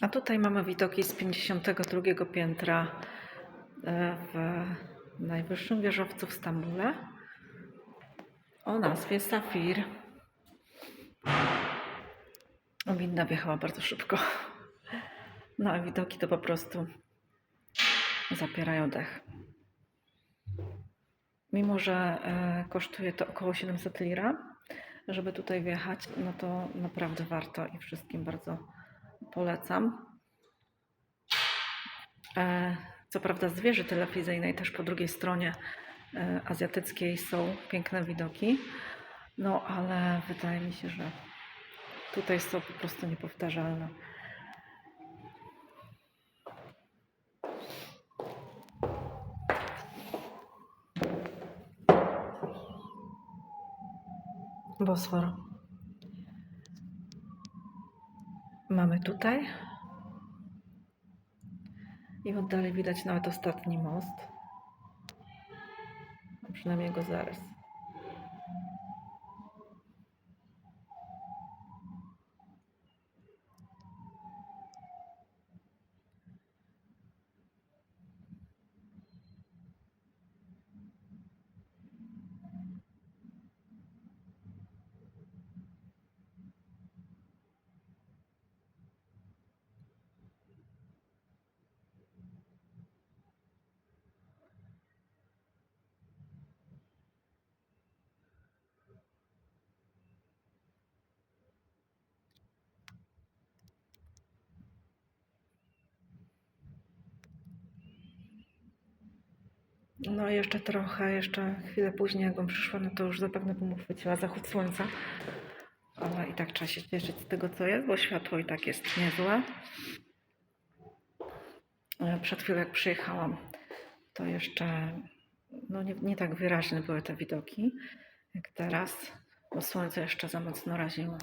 A tutaj mamy widoki z 52 piętra e, w najwyższym wieżowcu w Stambule o nazwie Safir. Winda wjechała bardzo szybko. No a widoki to po prostu zapierają dech. Mimo, że e, kosztuje to około 700 lira, żeby tutaj wjechać, no to naprawdę warto i wszystkim bardzo polecam. E, co prawda z wieży telewizyjnej też po drugiej stronie e, azjatyckiej są piękne widoki, no ale wydaje mi się, że tutaj są po prostu niepowtarzalne. Bosfor. Mamy tutaj. I w oddali widać nawet ostatni most. A przynajmniej jego zarys. No jeszcze trochę, jeszcze chwilę później, jakbym przyszła, no to już zapewne bym uchwyciła zachód słońca. Ale i tak trzeba się cieszyć z tego, co jest, bo światło i tak jest niezłe. E, Przed chwilą, jak przyjechałam, to jeszcze no nie, nie tak wyraźne były te widoki, jak teraz, bo słońce jeszcze za mocno raziło.